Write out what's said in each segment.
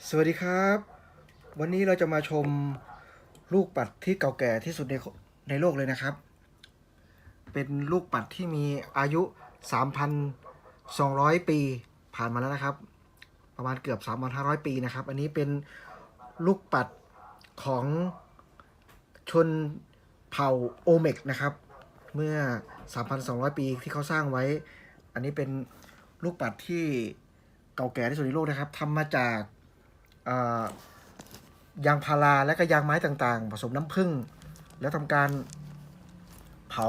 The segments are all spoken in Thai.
สวัสดีครับ วันนี้เราจะมาชมลูกปัดที่เก่าแก่ที่สุดในในโลกเลยนะครับ เป็นลูกปัดที่มีอายุ 3,200 ปีผ่านมาแล้วนะครับ ประมาณเกือบ 3,500 ปีนะครับ อันนี้เป็นลูกปัดของชนเผ่าโอเมกนะครับ เมื่อ 3,200 ปีที่เขาสร้างไว้ อันนี้เป็นลูกปัดที่เก่าแก่ที่สุดในโลกนะครับทำมาจาก ยางพาราและก็ยางไม้ต่างๆ ผสมน้ำผึ้งแล้วทำการเผา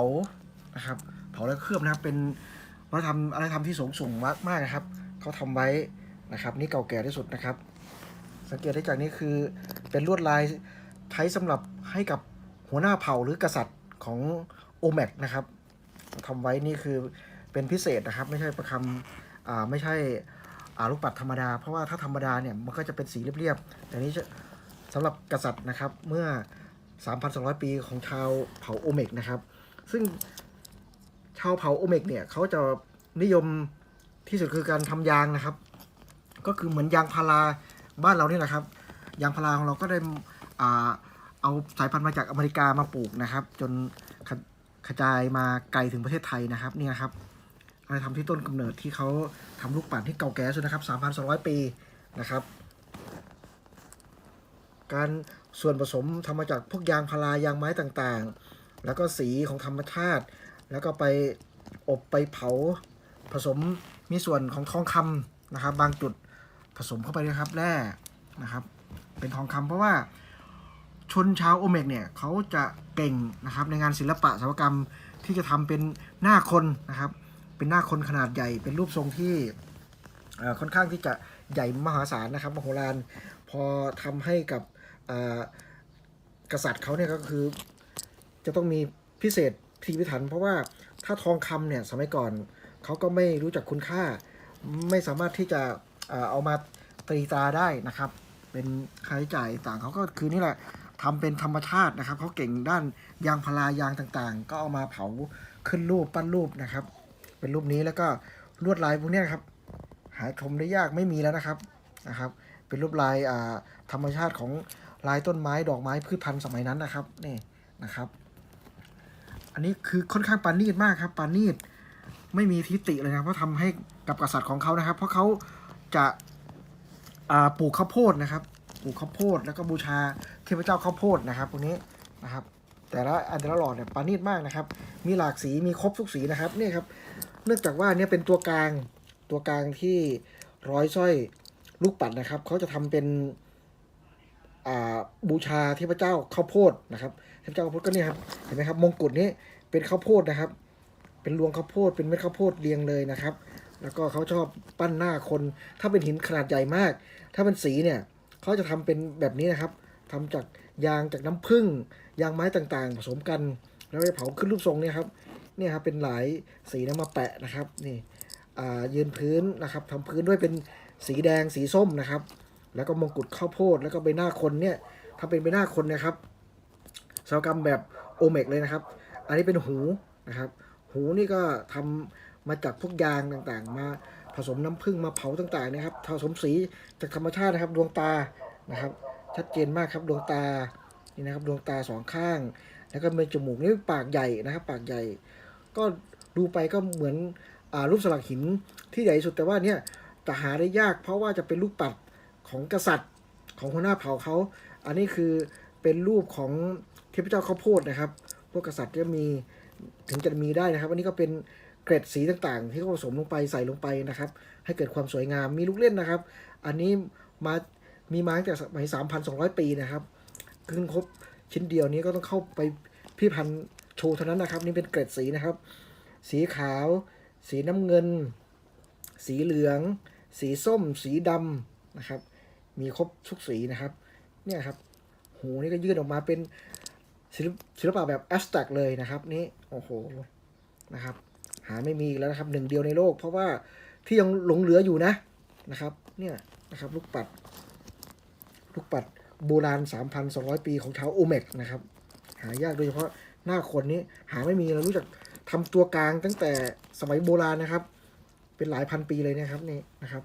นะครับ เผาแล้วเคลือบนะครับเป็นวัฒนธรรมอะไรทำที่สูงส่งมากมากนะครับเขาทำไว้นะครับ นี่เก่าแก่ที่สุดนะครับ สังเกตได้จากนี้คือเป็นลวดลายใช้สำหรับให้กับหัวหน้าเผ่าหรือกษัตริย์ของโอเมกนะครับทำไว้นี่คือเป็นพิเศษนะครับ ไม่ใช่ประคำไม่ใช่ ลูกปัดธรรมดา เพราะว่าถ้าธรรมดาเนี่ยมันก็จะเป็นสีเรียบๆ แต่นี้สำหรับกษัตริย์นะครับเมื่อ 3,200 ปีของชาวเผ่าโอเมกนะครับ ซึ่งชาวเผ่าโอเมกเนี่ยเขาจะนิยมที่สุดคือการทำยางนะครับ ก็คือเหมือนยางพาราบ้านเราเนี่แหละครับ ยางพาราของเราก็ได้อ่าเอาสายพันธุ์มาจากอเมริกามาปลูกนะครับ จนกระจายมาไกลถึงประเทศไทยนะครับนี่นะครับ อะไรทำที่ต้นกำเนิดที่เขาทำลูกปัดที่เก่าแก่สุดนะครับ 3,200 ปีนะครับ การส่วนผสมทำมาจากพวกยางพารายางไม้ต่างๆ แล้วก็สีของธรรมชาติ แล้วก็ไปอบไปเผาผสมมีส่วนของทองคำนะครับ บางจุดผสมเข้าไปนะครับแร่นะครับ เป็นทองคำเพราะว่าชนชาวโอเมกเนี่ยเขาจะเก่งนะครับในงานศิลปะศิลปกรรมที่จะทำเป็นหน้าคนนะครับ เป็นหน้าคนขนาดใหญ่ เป็นรูปทรงที่ค่อนข้างที่จะใหญ่มหาศาลนะครับมโหฬารพอทำให้กับกษัตริย์เขาเนี่ยก็คือ จะต้องมีพิเศษพิถีพิถัน เพราะว่าถ้าทองคำเนี่ยสมัยก่อนเขาก็ไม่รู้จักคุณค่า ไม่สามารถที่จะเอ่อเอามาตรีตราได้นะครับ เป็นค่าใช้จ่ายต่างเขาก็คือนี่แหละทำเป็นธรรมชาตินะครับเขาเก่งด้านยางพารายางต่างๆ ก็เอามาเผาขึ้นรูปปั้นรูปนะครับ เป็นรูปนี้แล้วก็ลวดลายพวกนี้ครับ หาชมได้ยากไม่มีแล้วนะครับนะครับ เป็นรูปลายธรรมชาติของลายต้นไม้ดอกไม้พืชพันธุ์สมัยนั้นนะครับนี่นะครับ อันนี้คือค่อนข้างปานีตมากครับปานีตไม่มีทิฏฐิเลยนะเพราะทำให้กับกษัตริย์ของเขานะครับ เพราะเขาจะาปลูกข้าวโพดนะครับปลูกข้าวโพดแล้วก็บูชาเทพเจ้าข้าวโพดนะครับพวกนี้นะครับ แต่ละอันแต่ละหลอดเนี่ยปานีตมากนะครับ มีหลากสีมีครบทุกสีนะครับนี่ครับ เนื่องจากว่าเนี่ยเป็นตัวกลางตัวกลางที่ร้อยสร้อยลูกปัดนะครับเขาจะทำเป็นบูชาเทพเจ้าข้าวโพดนะครับเทพเจ้าข้าวโพดก็เนี่ยครับเห็นไหมครับมงกุฎนี้เป็นข้าวโพดนะครับ เป็นรวงข้าวโพดเป็นเม็ดข้าวโพดเรียงเลยนะครับ แล้วก็เขาชอบปั้นหน้าคน ถ้าเป็นหินขนาดใหญ่มาก ถ้าเป็นสีเนี่ยเขาจะทำเป็นแบบนี้นะครับทำจากยางจากน้ำผึ้งยางไม้ต่างๆ ผสมกัน แล้วไปเผาขึ้นรูปทรงเนี่ยครับ เนี่ยครับเป็นหลายสีนะมาแปะนะครับนี่ยืนพื้นนะครับทำพื้นด้วยเป็นสีแดงสีส้มนะครับ แล้วก็มงกุฎข้าวโพดแล้วก็ใบหน้าคนเนี่ยถ้าเป็นใบหน้าคนนะครับสาวกรรมแบบโอเมกเลยนะครับ อันนี้เป็นหูนะครับ หูนี่ก็ทำมาจากพวกยางต่างๆ มาผสมน้ำผึ้งมาเผาต่างๆนะครับผสมสีจากธรรมชาตินะครับดวงตานะครับ ชัดเจนมากครับดวงตานี่นะครับดวงตาสองข้าง แล้วก็เป็นจมูกนี่ปากใหญ่นะครับ ปากใหญ่ ก็ดูไปก็เหมือนอรูปสลักหินที่ใหญ่ที่สุดแต่ว่าเนี่ยจะหาได้ยาก เพราะว่าจะเป็นรูปปัดของกษัตริย์ของหัวหน้าเผ่าเขา อันนี้คือเป็นรูปของเทพเจ้าข้าวโพดนะครับ พวกกษัตริย์จะมีถึงจะมีได้นะครับ อันนี้ก็เป็นเกร็ดสีต่างๆ ที่เขาผสมลงไปใส่ลงไปนะครับ ให้เกิดความสวยงามมีลูกเล่นนะครับ อันนี้มามีมาตั้งแต่สมัย3,200 ปีนะครับขึ้นครบชิ้นเดียวนี้ก็ต้องเข้าไปพิพิธภัณฑ์ ชว์เท่านั้นนะครับ นี่เป็นเกร็ดสีนะครับ สีขาว สีน้ำเงิน สีเหลือง สีส้ม สีดำนะครับ มีครบทุกสีนะครับ เนี่ยครับ หูนี่ก็ยื่นออกมาเป็นศิลปศิลปะแบบแอสแต็กเลยนะครับ นี่โอ้โหนะครับ หาไม่มีอีกแล้วนะครับหนึ่งเดียวในโลก เพราะว่าที่ยังหลงเหลืออยู่นะนะครับ เนี่ยนะครับ ลูกปัด ลูกปัดโบราณ 3,200 ปีของชาวโอเมกนะครับ หายากโดยเฉพาะ หน้าคนนี้หาไม่มีเรารู้จักทำตัวกลางตั้งแต่สมัยโบราณนะครับ เป็นหลายพันปีเลยนะครับนี่นะครับ